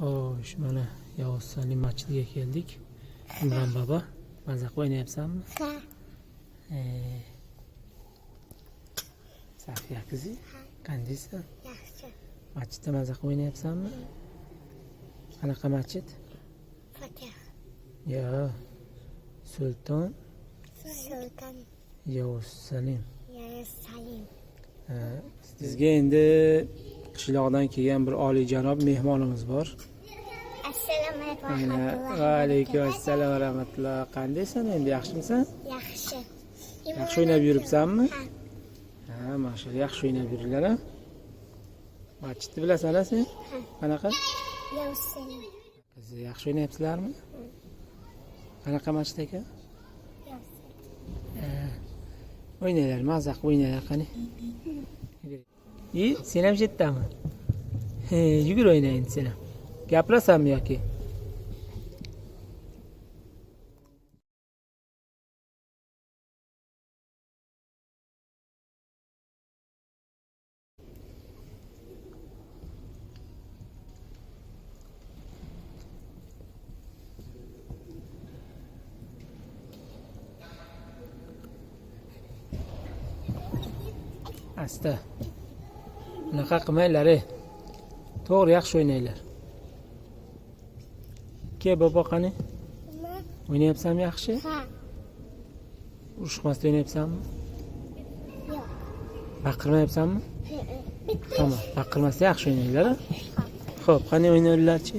Xo'sh, mana Yovuz Salim masjidiga keldik. Imron bobo, maza qilib o'ynayapsanmi? Ha, Ee, Safiya qizi, qandaysan? yaxshi. Masjidda maza qilib o'ynayapsanmi? Qanaqa masjid? Fatih. Yo, Sulton Sultan Yovuz Salim. Yerusalim. Ha, Sizga endi qishloqdan kelgan bir oliyjanob mehmonimiz bor. Rahmatullohi Va rahmatulloh. Qandaysan endi, yaxshimisan? Yaxshi. Yaxshi o'ynab yuribsanmi? Ha, Ha, mashallah yaxshi o'ynab yuringlar ha. Masjidni bilasan-a sen? Qanaqa? Siz yaxshi o'ynayapsizlarmi? Qanaqa masjid ekan? O'ynanglar, mazza qilib o'ynanglar qani. I, sen ham jetdami? He, yugur o'yna endi sen ham. Gapirasanmi yoki? Asta. Bunaqa qilmanglar, ey. To'g'ri yaxshi o'ynanglar. Ke bobo qani? O'ynayapsanmi yaxshi? Ha, Urushmasdan o'ynayapsanmi? yo'q. Baqirmayapsanmi? Tamam, baqirmasdan yaxshi o'ynanglar. ha? Xo'p, qani o'ynanglarchi?